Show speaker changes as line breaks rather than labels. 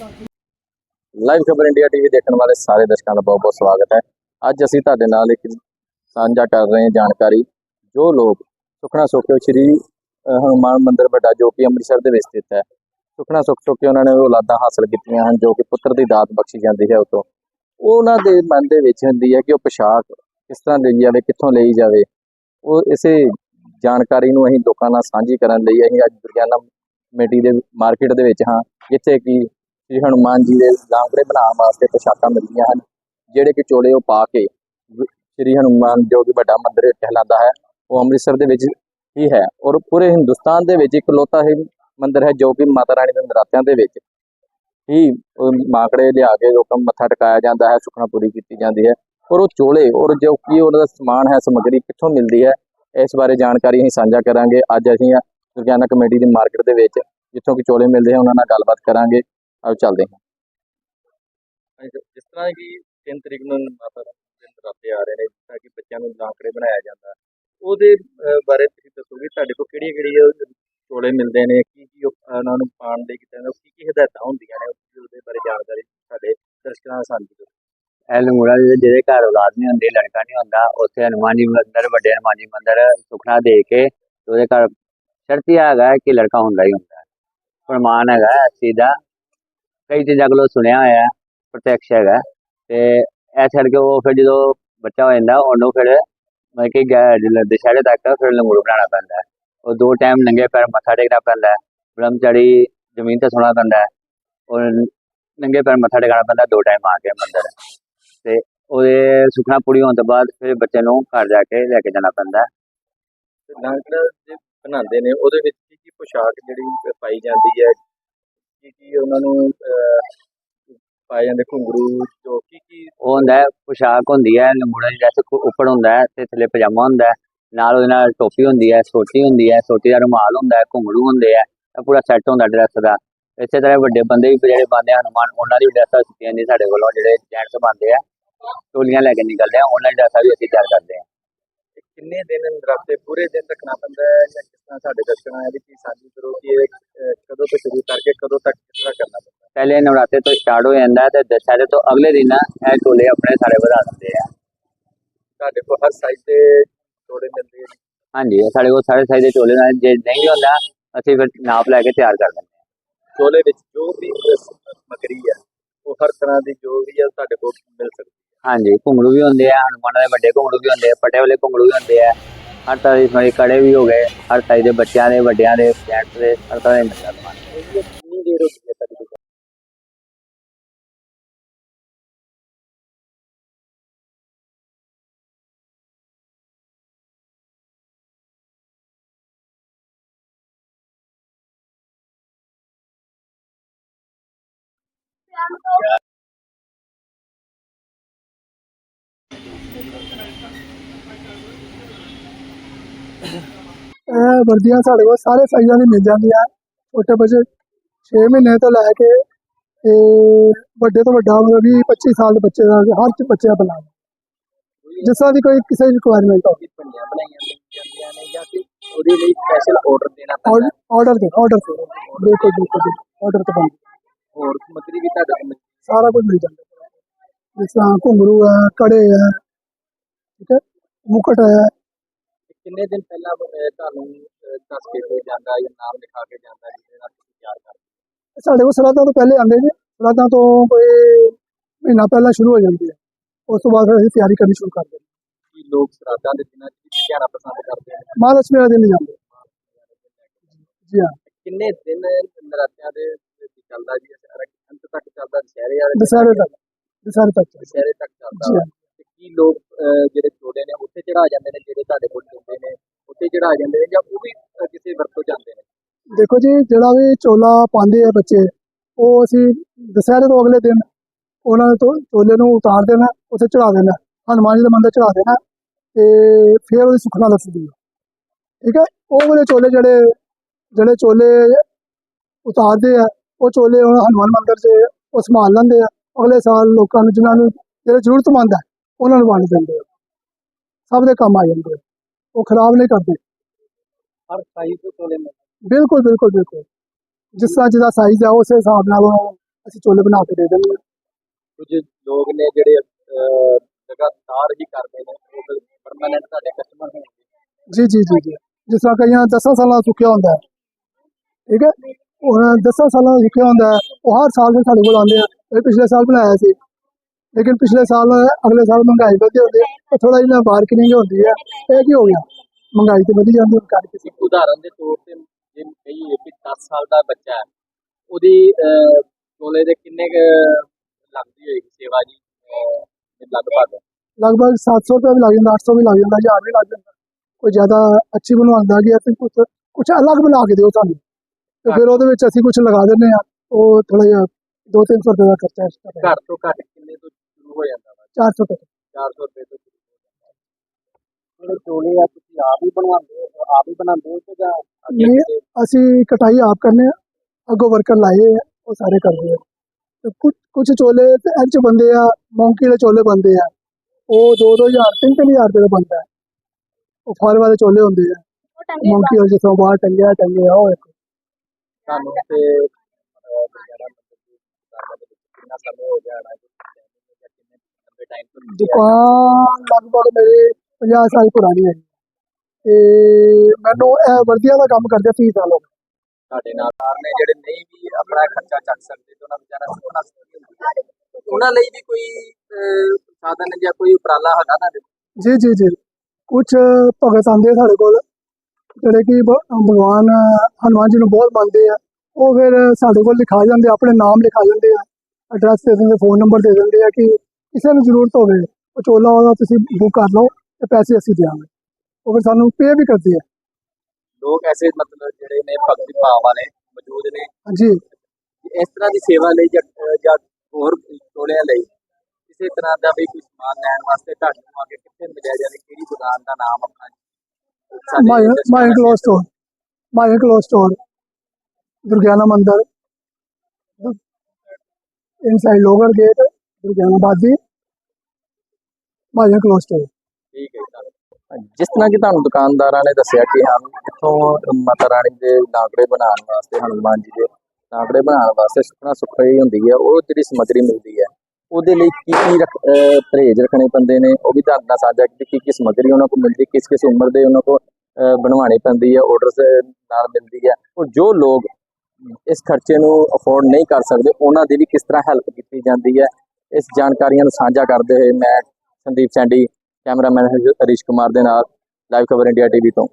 Live ਖਬਰ India TV ਦੇਖਣ ਵਾਲੇ ਸਾਰੇ ਦਰਸ਼ਕਾਂ ਦਾ ਬਹੁਤ-ਬਹੁਤ ਸਵਾਗਤ ਹੈ। ਅੱਜ ਅਸੀਂ ਤੁਹਾਡੇ ਨਾਲ ਇੱਕ ਸਾਂਝਾ ਕਰ ਰਹੇ ਹਾਂ ਜਾਣਕਾਰੀ, ਜੋ ਲੋਕ ਸੁਖਣਾ ਸੁੱਖ ਸ਼੍ਰੀ ਹਨੂਮਾਨ ਮੰਦਿਰ ਵੱਡਾ ਜੋ ਕਿ ਅੰਮ੍ਰਿਤਸਰ ਦੇ ਵਿੱਚ ਸਥਿਤ ਹੈ। ਸੁਖਣਾ ਸੁੱਖ ਸੁੱਖ ਉਹਨਾਂ ਨੇ ਔਲਾਦਾਂ ਹਾਸਲ ਕੀਤੀਆਂ ਹਨ, ਜੋ ਕਿ ਪੁੱਤਰ ਦੀ ਦਾਤ ਬਖਸ਼ੀ ਜਾਂਦੀ ਹੈ ਉਤੋਂ। ਉਹਨਾਂ ਦੇ ਮਨ ਦੇ ਵਿੱਚ ਹੁੰਦੀ ਹੈ ਕਿ ਉਹ ਪੋਸ਼ਾਕ ਕਿਸ ਤਰ੍ਹਾਂ ਲਈ ਜਾਵੇ, ਕਿੱਥੋਂ ਲਈ ਜਾਵੇ। ਉਹ ਇਸੇ ਜਾਣਕਾਰੀ ਨੂੰ ਅਸੀਂ ਲੋਕਾਂ ਨਾਲ ਸਾਂਝੀ ਕਰਨ ਲਈ ਅਸੀਂ ਅੱਜ ਦੁਰਗਿਆਨਾ ਕਮੇਟੀ ਦੇ ਮਾਰਕੀਟ ਦੇ ਵਿੱਚ ਹਾਂ, ਜਿੱਥੇ ਕਿ ਸ੍ਰੀ ਹਨੂਮਾਨ ਜੀ ਦੇ ਲਾਂਗੜੇ ਬਣਾਉਣ ਵਾਸਤੇ ਪੋਸ਼ਾਕਾਂ ਮਿਲਦੀਆਂ ਹਨ, ਜਿਹੜੇ ਕਿ ਚੋਲੇ ਉਹ ਪਾ ਕੇ ਸ੍ਰੀ ਹਨੂਮਾਨ ਜੋ ਕਿ ਵੱਡਾ ਮੰਦਿਰ ਕਹਿਲਾਂਦਾ ਹੈ, ਉਹ ਅੰਮ੍ਰਿਤਸਰ ਦੇ ਵਿੱਚ ਹੀ ਹੈ ਔਰ ਪੂਰੇ ਹਿੰਦੁਸਤਾਨ ਦੇ ਵਿੱਚ ਇਕਲੌਤਾ ਹੀ ਮੰਦਿਰ ਹੈ ਜੋ ਕਿ ਮਾਤਾ ਰਾਣੀ ਦੇ ਨਰਾਤਿਆਂ ਦੇ ਵਿੱਚ ਹੀ ਉਹ ਮਾਕੜੇ ਲਿਆ ਕੇ ਲੋਕਾਂ ਮੱਥਾ ਟਿਕਾਇਆ ਜਾਂਦਾ ਹੈ, ਸੁਖਨਾ ਪੂਰੀ ਕੀਤੀ ਜਾਂਦੀ ਹੈ ਔਰ ਉਹ ਚੋਲੇ ਔਰ ਜੋ ਕੀ ਉਹਦਾ ਸਮਾਨ ਹੈ, ਸਮੱਗਰੀ ਕਿੱਥੋਂ ਮਿਲਦੀ ਹੈ, ਇਸ ਬਾਰੇ ਜਾਣਕਾਰੀ ਅਸੀਂ ਸਾਂਝਾ ਕਰਾਂਗੇ। ਅੱਜ ਅਸੀਂ ਦੁਰਗਿਆਨਾ ਕਮੇਟੀ ਦੀ ਮਾਰਕੀਟ ਦੇ ਵਿੱਚ ਜਿੱਥੋਂ ਕਿ ਚੋਲੇ ਮਿਲਦੇ ਹਨ, ਉਹਨਾਂ ਨਾਲ ਗੱਲਬਾਤ ਕਰਾਂਗੇ। ਆਓ ਚੱਲਦੇ ਹਾਂ ਜਿਸ ਤਰ੍ਹਾਂ ਕਿ 3 ਤਰੀਕ ਨੂੰ ਮਾਤਾ ਦੇ ਨਰਾਤੇ ਆ ਰਹੇ ਨੇ ਜਿਸ ਤਰ੍ਹਾਂ ਕਿ ਬੱਚਿਆਂ ਨੂੰ ਲਾਂਕੜੇ ਬਣਾਇਆ ਜਾਂਦਾ। ਉਹਦੇ ਬਾਰੇ ਤੁਸੀਂ ਦੱਸੋਗੇ ਤੁਹਾਡੇ ਕੋਲ ਕਿਹੜੀਆਂ ਕਿਹੜੀਆਂ ਚੋਲੇ ਮਿਲਦੇ ਨੇ ਕੀ ਕੀ ਉਹ- ਉਹਨਾਂ ਨੂੰ ਪਾਉਣ ਦੇ ਕਿਤੇ ਕੀ ਕੀ ਹਦਾਇਤਾਂ ਹੁੰਦੀਆਂ ਨੇ ਉਹਦੇ ਬਾਰੇ ਜਾਣਕਾਰੀ ਸਾਡੇ ਦਰਸ਼ਕਾਂ ਨਾਲ ਸਾਂਝੀ ਕਰੋ।
ਇਹ ਲੰਗੂੜਾ ਦੇ ਜਿਹਦੇ ਘਰ ਔਲਾਦ ਨਹੀਂ ਹੁੰਦੀ ਲੜਕਾ ਨਹੀਂ ਹੁੰਦਾ ਉੱਥੇ ਹਨੂਮਾਨ ਜੀ ਮੰਦਰ ਵੱਡੇ ਹਨੂਮਾਨ ਜੀ ਮੰਦਰ ਸੁਖਨਾ ਦੇ ਕੇ ਉਹਦੇ ਘਰ ਸ਼ਰਤੀ ਹੈਗਾ ਕਿ ਲੜਕਾ ਹੁੰਦਾ ਹੀ ਹੁੰਦਾ। ਪ੍ਰਮਾਣ ਹੈਗਾ ਇਸ ਚੀਜ਼ ਦਾ। ਕਈ ਚੀਜ਼ਾਂ ਕੋਲੋਂ ਸੁਣਿਆ ਹੋਇਆ ਹੈ, ਹੈਗਾ। ਤੇ ਇਸ ਕਰਕੇ ਉਹ ਫਿਰ ਜਦੋਂ ਬੱਚਾ ਹੋ ਜਾਂਦਾ ਉਹਨੂੰ ਫਿਰ ਮਤਲਬ ਕਿ ਦੁਸ਼ਹਿਰੇ ਤੱਕ ਫਿਰ ਲੰਗੂੜ ਬਣਾਉਣਾ ਪੈਂਦਾ ਹੈ। ਉਹ ਦੋ ਟਾਈਮ ਨੰਗੇ ਪੈਰ ਮੱਥਾ ਟੇਕਣਾ ਪੈਂਦਾ ਹੈ। ਬ੍ਰਹਮਚਾਰੀ ਜ਼ਮੀਨ ਤੇ ਸੌਣਾ ਪੈਂਦਾ ਹੈ। ਔਰ ਨੰਗੇ ਪੈਰ ਮੱਥਾ ਟੇਕਣਾ ਪੈਂਦਾ ਦੋ ਟਾਈਮ ਆ ਕੇ ਮੰਦਰ। ਤੇ ਉਹਦੇ ਸੁਖਨਾ ਪੂਰੀ ਹੋਣ ਤੋਂ ਬਾਅਦ ਫਿਰ ਬੱਚੇ ਨੂੰ ਘਰ ਜਾ ਕੇ ਲੈ ਕੇ ਜਾਣਾ ਪੈਂਦਾ ਹੈ।
ਜੇ ਬਣਾਉਂਦੇ ਨੇ ਉਹਦੇ ਵਿੱਚ ਕੀ ਕੀ ਪੋਸ਼ਾਕ ਜਿਹੜੀ ਪਾਈ ਜਾਂਦੀ ਹੈ? ਕੀ ਕੀ ਉਹਨਾਂ ਨੂੰ ਪਾਏ ਜਾਂਦੇ ਘੁੰਗਰੂ ਜੋ ਕੀ ਕੀ
ਉਹ ਹੁੰਦਾ ਹੈ ਪੋਸ਼ਾਕ ਹੁੰਦੀ ਹੈ ਲੰਗੂੜਾ ਕੋ- ਉੱਪਰ ਹੁੰਦਾ ਹੈ ਤੇ ਥੱਲੇ ਪਜਾਮਾ ਹੁੰਦਾ ਹੈ ਨਾਲ ਉਹਦੇ ਨਾਲ ਟੋਪੀ ਹੁੰਦੀ ਹੈ ਸੋਟੀ ਹੁੰਦੀ ਹੈ ਸੋਟੀ ਦਾ ਰੁਮਾਲ ਹੁੰਦਾ ਹੈ ਘੁੰਗਰੂ ਹੁੰਦੇ ਆ ਇਹ ਪੂਰਾ ਸੈੱਟ ਹੁੰਦਾ ਡਰੈਸ ਦਾ। ਇਸੇ ਤਰ੍ਹਾਂ ਵੱਡੇ ਬੰਦੇ ਵੀ ਜਿਹੜੇ ਬੰਦੇ ਹਨੂਮਾਨ ਉਹਨਾਂ ਦੀ ਡਰੈਸਾਂ ਸਿੱਖੀਆਂ ਨੇ ਸਾਡੇ ਕੋਲੋਂ ਜਿਹੜੇ ਜੈਂਟਸ ਬੰਦੇ ਆ ਟੋਲੀਆਂ ਲੈ ਕੇ ਨਿਕਲਦੇ ਆ ਉਹਨਾਂ ਦੀ ਡਰੈਸਾਂ ਵੀ ਅਸੀਂ ਤਿਆਰ ਕਰਦੇ ਆ।
ਕਿੰਨੇ ਦਿਨ ਨਰਾਤੇ ਪੂਰੇ ਦਿਨ ਰੱਖਣਾ ਪੈਂਦਾ ਹੈ ਜਾਂ ਕਿਸ ਤਰ੍ਹਾਂ ਸਾਡੇ ਦਰਸ਼ਕਾਂ ਇਹਦੀ ਚੀਜ਼ ਸਾਂਝੀ ਕਰੋ ਕਿ ਇਹ ਕਦੋਂ ਤੋਂ ਸ਼ੁਰੂ ਕਰਕੇ ਕਦੋਂ ਤੱਕ ਕਿਸ ਤਰ੍ਹਾਂ ਕਰਨਾ ਪੈਂਦਾ?
ਪਹਿਲੇ ਨਵਰਾਤੇ ਤੋਂ ਸਟਾਰਟ ਹੋ ਜਾਂਦਾ ਹੈ ਤੇ ਦੁਸਹਿਰੇ ਤੋਂ ਅਗਲੇ ਦਿਨ ਇਹ ਟੋਲੇ ਆਪਣੇ ਸਾਰੇ ਵਧਾ ਦਿੰਦੇ ਆ।
ਸਾਡੇ ਕੋਲ ਹਰ ਸਾਈਜ਼ ਦੇ ਜੋੜੇ ਮਿਲਦੇ ਨੇ?
ਹਾਂਜੀ ਸਾਡੇ ਕੋਲ ਸਾਰੇ ਸਾਈਜ਼ ਦੇ ਟੋਲੇ ਨਾਲ ਜੇ ਨਹੀਂ ਹੁੰਦਾ ਅਸੀਂ ਫਿਰ ਨਾਪ ਲੈ ਕੇ ਤਿਆਰ ਕਰ ਦਿੰਦੇ ਹਾਂ
ਚੋਲੇ ਵਿੱਚ ਜੋ ਵੀ ਸਮੱਗਰੀ ਹੈ ਉਹ ਹਰ ਤਰ੍ਹਾਂ ਦੀ ਜੋ ਵੀ ਹੈ ਸਾਡੇ ਕੋਲ ਮਿਲ ਸਕਦੀ ਹੈ
ਹਾਂਜੀ ਘੁੰਗੜੂ ਵੀ ਹੁੰਦੇ ਆ ਹਨੂਮਾਨਾਂ ਦੇ ਵੱਡੇ ਘੁੰਗੜੂ ਵੀ ਹੁੰਦੇ ਆ ਪਟੇ ਵਾਲੇ ਘੁੰਗੜੂ ਵੀ ਹੁੰਦੇ ਆ। ਹਰ ਤਰ੍ਹਾਂ ਦੇ ਸਾਰੇ ਕੜੇ ਵੀ ਹੋ ਗਏ ਹਰ ਸਾਈਜ਼ ਦੇ ਬੱਚਿਆਂ ਦੇ ਵੱਡਿਆਂ ਦੇ ਜੈਂਟਸ ਦੇ ਹਰ ਤਰ੍ਹਾਂ ਦੇ ਮਿਲਦਾ ਸਮਾਨ
ਇਹ ਕਿੰਨੀ ਦੇਰ ਹੁੰਦੀ ਹੈ ਤੁਹਾਡੀ ਦੁਕਾਨ
ਇਹ ਵਰਦੀਆਂ ਸਾਡੇ ਕੋਲ ਸਾਰੇ ਸਾਈਜ਼ਾਂ ਦੀ ਮਿਲ ਜਾਂਦੀਆਂ। ਛੋਟੇ ਬੱਚੇ 6 ਮਹੀਨੇ ਤੋਂ ਲੈ ਕੇ ਤੇ ਵੱਡੇ ਤੋਂ ਵੱਡਾ ਮਤਲਬ ਵੀ 25 ਸਾਲ ਦੇ ਬੱਚੇ ਦਾ ਹਰ ਚ ਬੱਚੇ ਦਾ ਬਣਾ ਜਿਸ ਤਰ੍ਹਾਂ ਦੀ ਕੋਈ ਕਿਸੇ ਦੀ ਰਿਕੁਆਇਰਮੈਂਟ ਹੋ
ਕਿ ਬਣੀਆਂ ਬਣਾਈਆਂ ਜਾਂਦੀਆਂ ਨੇ ਜਾਂ ਕਿ ਉਹਦੇ ਲਈ ਸਪੈਸ਼ਲ ਆਰਡਰ ਦੇਣਾ ਪੈਂਦਾ?
ਆਰਡਰ ਤੇ ਆਰਡਰ ਤੇ ਬਿਲਕੁਲ ਬਿਲਕੁਲ ਆਰਡਰ ਤੇ ਬਣ
ਹੋਰ ਸਮੱਗਰੀ ਵੀ ਤੁਹਾਡੇ ਕੋਲ
ਸਾਰਾ ਕੁਝ ਮਿਲ ਜਾਂਦਾ। ਜਿਸ ਤਰ੍ਹਾਂ ਘੁੰਗਰੂ ਹੈ ਕੜੇ ਹੈ ਠੀਕ ਹੈ ਮੁਕਟ ਹੈ
ਕਿੰਨੇ ਦਿਨ ਪਹਿਲਾਂ ਅਹ, ਤੁਹਾਨੂੰ ਅਹ, ਦੱਸ ਕੇ ਕੋਈ ਜਾਂਦਾ ਜਾਂ ਨਾਮ ਲਿਖਾ ਕੇ ਜਾਂਦਾ ਜਿਹਦੇ ਨਾਲ ਤੁਸੀਂ ਤਿਆਰ ਕਰਦੇ
ਸਾਡੇ ਕੋਲ ਸਲਾਦਾਂ ਤੋਂ ਪਹਿਲੇ ਆਉਂਦੇ ਨੇ। ਸਲਾਦਾਂ ਤੋਂ ਕੋਈ ਮਹੀਨਾ ਪਹਿਲਾਂ ਸ਼ੁਰੂ ਹੋ ਜਾਂਦੀ ਹੈ। ਉਸ ਤੋਂ ਬਾਅਦ ਫਿਰ ਅਸੀਂ ਤਿਆਰੀ ਕਰਨੀ ਸ਼ੁਰੂ ਕਰ ਦਿੰਦੇ
ਕਿ ਲੋਕ ਸਰਾਧਾਂ ਦੇ ਦਿਨਾਂ 'ਚ ਵੀ ਪਸੰਦ ਕਰਦੇ ਨੇ?
ਹਾਂ ਮਹਾਲక్ష్ਮੀ ਵਾਲੇ ਦਿਨ ਜਾਂਦੇ। ਜੀ ਹਾਂ।
ਕਿੰਨੇ ਦਿਨ ਨਰਾਤਿਆਂ ਦੇ ਵਿੱਚ ਚੱਲਦਾ ਜੀ? ਸਾਰਾ ਅੰਤ ਤੱਕ ਚੱਲਦਾ ਦੁਸ਼ਹਿਰੇ ਵਾਲੇ ਦਿਨ
ਦੁਸਹਿਰੇ ਤੱਕ ਦੁਸਹਿਰੇ ਤੱਕ।
ਦੁਸ਼ਹਿਰੇ ਤੱਕ
ਜੀ
ਚੱਲਦਾ
ਹਾਂ।
ਤੇ ਕੀ ਲੋਕ ਜਿਹੜੇ ਚੋਲੇ ਨੇ, ਉੱਥੇ ਚੜਾ ਜਾਂਦੇ ਨੇ, ਜਿਹੜੇ ਤੁਹਾਡੇ ਕੋਲ ਦਿੰਦੇ ਨੇ, ਉੱਥੇ ਚੜਾ ਜਾਂਦੇ ਨੇ ਜਾਂ ਉਹ ਵੀ ਕਿਸੇ ਵਰਤੋਂ ਜਾਂਦੇ ਨੇ?
ਦੇਖੋ ਜੀ, ਜਿਹੜਾ ਵੀ ਚੋਲਾ ਪਾਉਂਦੇ ਆ ਬੱਚੇ, ਉਹ ਅਸੀਂ ਦੁਸਹਿਰੇ ਤੋਂ ਅਗਲੇ ਦਿਨ ਉਹਨਾਂ ਤੋਂ ਚੋਲੇ ਨੂੰ ਉਤਾਰ ਦੇਣਾ, ਉੱਥੇ ਚੜਾ ਦੇਣਾ, ਹਨੂੰਮਾਨ ਜੀ ਦੇ ਮੰਦਰ ਚੜਾ ਦੇਣਾ ਤੇ ਫਿਰ ਉਹਦੀ ਸੁਖਨਾ ਲੱਥਦੀ ਹੈ ਠੀਕ ਹੈ? ਉਹ ਵਾਲੇ ਚੋਲੇ ਜਿਹੜੇ ਜਿਹੜੇ ਚੋਲੇ ਉਤਾਰਦੇ ਆ, ਉਹ ਚੋਲੇ ਹੁਣ ਹਨੂੰਮਾਨ ਮੰਦਰ 'ਚ ਉਹ ਸੰਭਾਲ ਲੈਂਦੇ ਆ। ਅਗਲੇ ਸਾਲ ਲੋਕਾਂ ਨੂੰ, ਜਿਨ੍ਹਾਂ ਨੂੰ ਜਿਹੜੇ ਜ਼ਰੂਰਤਮੰਦ ਹੈ ਉਹਨਾਂ ਨੂੰ ਵੰਡ ਦਿੰਦੇ ਆ। ਸਭ ਦੇ ਕੰਮ ਆ ਜਾਂਦੇ ਆ। ਉਹ ਖਰਾਬ ਨਹੀਂ ਕਰਦੇ।
ਹਰ ਸਾਈਜ਼ ਦੇ ਚੋਲੇ
ਬਿਲਕੁਲ ਬਿਲਕੁਲ ਬਿਲਕੁਲ। ਜਿਸ ਤਰ੍ਹਾਂ ਜਿਹਦਾ ਸਾਈਜ਼ ਹੈ ਉਸੇ ਹਿਸਾਬ ਨਾਲ ਉਹ ਅਸੀਂ ਚੋਲੇ ਬਣਾ ਕੇ ਦੇ ਦਿੰਦੇ ਹਾਂ
ਕੁਝ ਲੋਕ ਨੇ ਜਿਹੜੇ ਲਗਾਤਾਰ ਹੀ ਕਰਦੇ ਨੇ ਉਹ ਪਰਮਾਨੈਂਟ ਤੁਹਾਡੇ ਕਸਟਮਰ ਹੋਣਗੇ।
ਜੀ ਜੀ ਜੀ ਜੀ। ਜਿਸ ਤਰ੍ਹਾਂ ਕਈਆਂ 10 ਸਾਲਾਂ ਸੁੱਕਿਆ ਹੁੰਦਾ ਹੈ। ਠੀਕ ਹੈ? ਉਹ 10 ਸਾਲਾਂ ਸੁੱਕਿਆ ਹੁੰਦਾ ਹੈ। ਉਹ ਹਰ ਸਾਲ ਦੇ ਸਾਡੇ ਕੋਲ ਆਉਂਦੇ ਆ। ਇਹ ਪਿਛਲੇ ਸਾਲ ਬਣਾਇਆ ਸੀ। ਲੇਕਿਨ ਪਿਛਲੇ ਸਾਲ ਅਗਲੇ ਸਾਲ ਮਹਿੰਗਾਈ ਵਧੀ ਹੁੰਦੀ ਹੈ ਥੋੜਾ ਜਿਹਾ ਬਾਰਗੇਨਿੰਗ ਹੁੰਦੀ ਹੈ। ਇਹ ਕੀ ਹੋ ਗਿਆ? ਮਹਿੰਗਾਈ ਤੇ ਵਧੀ ਜਾਂਦੀ ਹੈ। ਕਰਕੇ
ਇੱਕ ਉਦਾਹਰਨ ਦੇ ਤੌਰ ਤੇ ਜੇ ਕਹੀਏ ਕਿ 10 ਸਾਲ ਦਾ ਬੱਚਾ ਹੈ ਉਹਦੀ ਚੋਲੇ ਦੇ ਕਿੰਨੇ ਲੱਗਦੀ ਹੋਏਗੀ ਸੇਵਾ ਜੀ? ਲਗਭਗ।
ਲਗਭਗ 700 ਰੁਪਏ ਵੀ ਲੱਗ ਜਾਂਦਾ 800 ਵੀ ਲੱਗ ਜਾਂਦਾ 1000 ਵੀ ਲੱਗ ਜਾਂਦਾ। ਕੋਈ ਜ਼ਿਆਦਾ ਅੱਛੀ ਬਣਵਾਉਂਦਾ ਗਿਆ ਤੇ ਕੁਝ ਕੁਝ ਅਲੱਗ ਬਣਾ ਕੇ ਦਿਓ ਸਾਨੂੰ। ਤੇ ਫਿਰ ਉਹਦੇ ਵਿੱਚ ਅਸੀਂ ਕੁਝ ਲਗਾ ਦਿੰਦੇ ਆ ਉਹ ਥੋੜਾ ਜਿਹਾ 2-300 ਰੁਪਏ ਦਾ ਖਰਚਾ ਐਕਸਟਰਾ
ਘੱਟ ਤੋਂ ਘੱਟ ਕਿੰਨੇ ਤੋਂ ਸ਼ੁਰੂ ਹੋ ਜਾਂਦਾ ਵਾ।
400 ਰੁਪਏ
400 ਰੁਪਏ ਤੋਂ ਸ਼ੁਰੂ ਹੋ ਜਾਂਦਾ ਜਿਹੜੇ ਚੋਲੇ ਆ ਤੁਸੀਂ ਆਪ ਹੀ ਬਣਵਾਉਂਦੇ ਹੋ ਆਪ ਹੀ ਬਣਾਉਂਦੇ ਹੋ ਕਿ ਜਾਂ ਅੱਗੇ
ਨਹੀਂ।
ਕਿਸੇ
ਅਸੀਂ ਕਟਾਈ ਆਪ ਕਰਨੇ ਆ ਅੱਗੋਂ ਵਰਕਰ ਲਾਏ ਆ ਉਹ ਸਾਰੇ ਕਰਦੇ ਆ। ਤੇ ਕੁਝ ਕੁਝ ਚੋਲੇ ਤੇ ਇੰਚ ਬੰਦੇ ਆ ਮੌਂਕੀ ਵਾਲੇ ਚੋਲੇ ਬੰਦੇ ਆ। ਉਹ 2-2000 3-3000 ਰੁਪਏ ਦਾ ਬੰਦਾ ਹੈ। ਉਹ ਫਾਰ ਵਾਲੇ ਚੋਲੇ ਹੁੰਦੇ ਆ। ਮੌਂਕੀ ਵਾਲੇ ਜਿਸ ਤਰ੍ਹਾਂ ਬਾਹਰ ਟੰਗਿਆ ਟੰਗਿਆ ਉਹ ਇੱਕ।
ਤੁਹਾਨੂੰ ਤੇ ਅਹ, ਵਗੈਰਾ ਮਤਲਬ ਕਿ ਦੁਕਾਨਾਂ ਦੇ ਵਿੱਚ ਕਿੰਨਾ ਸਮੇਂ ਹੋ ਜਾਂ ਕਿੰਨੇ ਲੰਬੇ ਟਾਈਮ ਤੋਂ ਲੱਗੀ ਆ?
ਦੁਕਾਨ ਲਗਭਗ ਮੇਰੇ 50 ਸਾਲ ਪੁਰਾਣੀ ਹੈ ਤੇ ਮੈਨੂੰ ਇਹ ਵਰਦੀਆਂ ਦਾ ਕੰਮ ਕਰਦੇ 30 ਸਾਲ ਹੋ ਗਏ।
ਸਾਡੇ ਨਾਲ ਕਾਰ ਨੇ ਜਿਹੜੇ ਨਹੀਂ ਵੀ ਆਪਣਾ ਖਰਚਾ ਚੱਕ ਸਕਦੇ ਤੇ ਉਹਨਾਂ ਵਿਚਾਰਾ ਸੁਣਾ ਸਕਦੀ ਹੁੰਦੀ। ਹੈ ਉਹਨਾਂ ਲਈ ਵੀ ਕੋਈ ਅਹ, ਸਾਧਨ ਜਾਂ ਕੋਈ ਉਪਰਾਲਾ ਹੈਗਾ ਤੁਹਾਡੇ ਕੋਲ?
ਜੀ ਜੀ ਜੀ। ਕੁਝ ਭਗਤ ਆਉਂਦੇ ਆ ਸਾਡੇ ਕੋਲ ਜਿਹੜੇ ਕਿ ਭਗਵਾਨ ਹਨੂਮਾਨ ਜੀ ਨੂੰ ਬਹੁਤ ਮੰਨਦੇ ਆ। ਉਹ ਫਿਰ ਸਾਡੇ ਕੋਲ ਲਿਖਾ ਜਾਂਦੇ ਆਪਣੇ ਨਾਮ ਲਿਖਾ ਜਾਂਦੇ ਆ। ਐਡਰੈਸ ਦੇ ਦਿੰਦੇ ਫੋਨ ਨੰਬਰ ਦੇ ਦਿੰਦੇ ਆ ਕਿ ਕਿਸੇ ਨੂੰ ਜ਼ਰੂਰਤ ਹੋਵੇ ਉਹ ਚੋਲਾ ਉਹਦਾ ਤੁਸੀਂ ਬੁੱਕ ਕਰ ਲਓ ਤੇ ਪੈਸੇ ਅਸੀਂ ਦਿਆਂਗੇ। ਉਹ ਫਿਰ ਸਾਨੂੰ ਪੇ ਵੀ ਕਰਦੇ ਆ
ਲੋਕ ਐਸੇ ਮਤਲਬ ਜਿਹੜੇ ਨੇ ਭਗਤੀ ਭਾਵ ਵਾਲੇ ਮੌਜੂਦ ਨੇ।
ਜੀ
ਇਸ ਤਰ੍ਹਾਂ ਦੀ ਸੇਵਾ ਲਈ ਜਾਂ ਹੋਰ ਟੋਲਿਆਂ ਲਈ ਕਿਸੇ ਤਰ੍ਹਾਂ ਦਾ ਵੀ ਕੋਈ ਸਮਾਨ ਲੈਣ ਵਾਸਤੇ ਤੁਹਾਨੂੰ ਆ ਕੇ ਕਿੱਥੇ ਮਿਲਿਆ ਜਾਵੇ? ਕਿਹੜੀ ਦੁਕਾਨ ਦਾ ਨਾਮ ਆਪਣਾ?
My cloth store my cloth store Durgiana Mandir. Inside Lohgarh gate Durgiana ਬਾਦੀ my cloth store
ਠੀਕ ਹੈ ਜੀ ਜਿਸ ਤਰ੍ਹਾਂ ਕਿ ਤੁਹਾਨੂੰ ਦੁਕਾਨਦਾਰਾਂ ਨੇ ਦੱਸਿਆ ਕਿ ਹਾਂ ਇੱਥੋਂ ਮਾਤਾ ਰਾਣੀ ਦੇ ਨਾਗੜੇ ਬਣਾਉਣ ਵਾਸਤੇ, ਹਨੂਮਾਨ ਜੀ ਦੇ ਨਾਗੜੇ ਬਣਾਉਣ ਵਾਸਤੇ ਸੁਖਣਾ ਸੁਖਈ ਹੁੰਦੀ ਹੈ, ਉਹ ਜਿਹੜੀ ਸਮੱਗਰੀ ਮਿਲਦੀ ਹੈ, ਉਹਦੇ ਲਈ ਕੀ ਕੀ ਪਰਹੇਜ਼ ਰੱਖਣੇ ਪੈਂਦੇ ਨੇ, ਉਹ ਵੀ ਤੁਹਾਡੇ ਨਾਲ ਸਾਂਝਾ ਕੀਤੀ ਕੀ ਕੀ ਸਮੱਗਰੀ ਉਹਨਾਂ ਕੋਲ ਮਿਲਦੀ, ਕਿਸ ਕਿਸ ਉਮਰ ਦੇ ਉਹਨਾਂ ਕੋਲ, ਅਹ ਪੈਂਦੀ ਹੈ ਆਰਡਰਸ ਨਾਲ ਮਿਲਦੀ ਹੈ ਔਰ ਜੋ ਲੋਕ ਇਸ ਖਰਚੇ ਨੂੰ ਅਫੋਰਡ ਨਹੀਂ ਕਰ ਸਕਦੇ, ਉਹਨਾਂ ਦੀ ਵੀ ਕਿਸ ਤਰ੍ਹਾਂ ਹੈਲਪ ਕੀਤੀ ਜਾਂਦੀ ਹੈ ਇਸ ਜਾਣਕਾਰੀਆਂ ਨੂੰ ਸਾਂਝਾ ਕਰਦੇ ਹੋਏ ਮੈਂ ਸੰਦੀਪ ਸੈਂਡੀ, ਕੈਮਰਾਮੈਨ ਹਰੀਸ਼ ਕੁਮਾਰ ਦੇ ਨਾਲ ਲਾਈਵ ਖਬਰ ਇੰਡੀਆ ਟੀਵੀ ਤੋਂ।